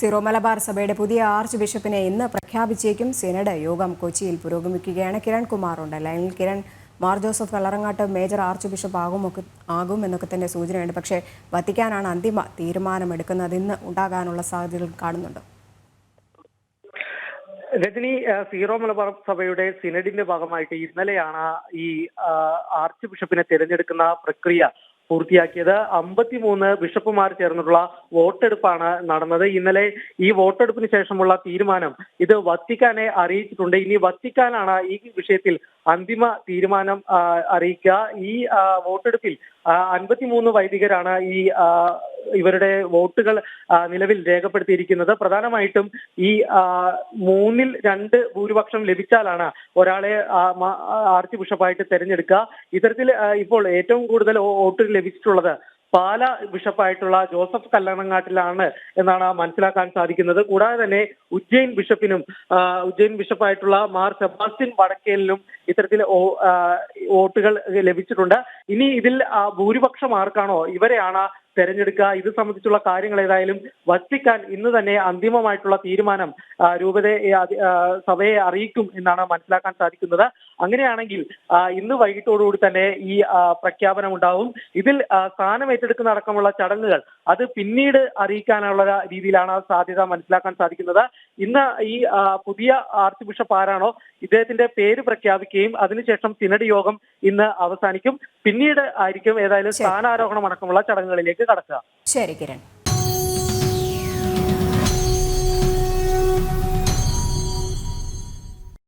Syro Malabar സഭയുടെ പുതിയ arch ബിഷപ്പിനെ ഇന്ന് പ്രഖ്യാപിച്ചേക്കും. സിനഡ് യോഗം കൊച്ചിയിൽ പുരോഗമിക്കുകയാണ്. കിരൺ കുമാർ ഉണ്ട്. ലൈനിൽ Kiran Mar Joseph Kallarangatt major archbishop ആകുമൊക്കെ ആകും എന്നൊക്കെ തന്നെ സൂചനയുണ്ട്. പക്ഷേ വത്തിക്കാനാണ് അന്തിമ തീരുമാനമെടുക്കുന്നത്. ഇന്ന് ഉണ്ടാകാനുള്ള സാധ്യതകൾ കാണുന്നുണ്ട്. രജനി സീറോ മലബാർ സഭയുടെ സിനഡിന്റെ ഭാഗമായിട്ട് ഇന്നലെയാണ് ഈ ആർച്ച് ബിഷപ്പിനെ തിരഞ്ഞെടുക്കുന്ന പ്രക്രിയ പൂർത്തിയാക്കിയത്. അമ്പത്തിമൂന്ന് ബിഷപ്പുമാർ ചേർന്നിട്ടുള്ള വോട്ടെടുപ്പാണ് നടന്നത്. ഇന്നലെ ഈ വോട്ടെടുപ്പിന് ശേഷമുള്ള തീരുമാനം ഇത് വത്തിക്കാനെ അറിയിച്ചിട്ടുണ്ട്. ഇനി വത്തിക്കാനാണ് ഈ വിഷയത്തിൽ അന്തിമ തീരുമാനം അറിയിക്കുക. ഈ വോട്ടെടുപ്പിൽ അൻപത്തിമൂന്ന് വൈദികരാണ് ഈ ഇവരുടെ വോട്ടുകൾ നിലവിൽ രേഖപ്പെടുത്തിയിരിക്കുന്നത്. പ്രധാനമായിട്ടും ഈ മൂന്നിൽ രണ്ട് ഭൂരിപക്ഷം ലഭിച്ചാലാണ് ഒരാളെ ആർച്ച് ബിഷപ്പായിട്ട് തെരഞ്ഞെടുക്കുക. ഇത്തരത്തിൽ ഇപ്പോൾ ഏറ്റവും കൂടുതൽ വോട്ട് ലഭിച്ചിട്ടുള്ളത് പാല ബിഷപ്പായിട്ടുള്ള ജോസഫ് കല്ലണങ്ങാട്ടിലാണ് എന്നാണ് മനസ്സിലാക്കാൻ സാധിക്കുന്നത്. കൂടാതെ തന്നെ ഉജ്ജയിൻ ബിഷപ്പിനും ഉജ്ജയിൻ ബിഷപ്പായിട്ടുള്ള മാർ സെബാസ്റ്റ്യൻ വടക്കേലിനും ഇത്തരത്തിൽ വോട്ടുകൾ ലഭിച്ചിട്ടുണ്ട്. ഇനി ഇതിൽ ഭൂരിപക്ഷം ആർക്കാണോ? ഇവരെയാണ് തെരഞ്ഞെടുക്കുക. ഇത് സംബന്ധിച്ചുള്ള കാര്യങ്ങൾ ഏതായാലും വത്തിക്കാൻ ഇന്ന് തന്നെ അന്തിമമായിട്ടുള്ള തീരുമാനം രൂപതയെ സഭയെ അറിയിക്കും എന്നാണ് മനസ്സിലാക്കാൻ സാധിക്കുന്നത്. അങ്ങനെയാണെങ്കിൽ ഇന്ന് വൈകിട്ടോടുകൂടി തന്നെ ഈ പ്രഖ്യാപനം ഉണ്ടാവും. ഇതിൽ സ്ഥാനം ഏറ്റെടുക്കുന്ന അടക്കമുള്ള ചടങ്ങുകൾ അത് പിന്നീട് അറിയിക്കാനുള്ള രീതിയിലാണ് സാധ്യത മനസ്സിലാക്കാൻ സാധിക്കുന്നത്. ഇന്ന് ഈ പുതിയ ആർച്ച് ബിഷപ്പ് ആരാണോ ഇദ്ദേഹത്തിന്റെ പേര് പ്രഖ്യാപിക്കുകയും അതിനുശേഷം സിനഡ് യോഗം ഇന്ന് അവസാനിക്കും. പിന്നീട് ആയിരിക്കും ഏതായാലും സ്ഥാനാരോഹണം അടക്കമുള്ള ചടങ്ങുകളിലേക്ക് കടക്കുക. ശരി കിരൺ.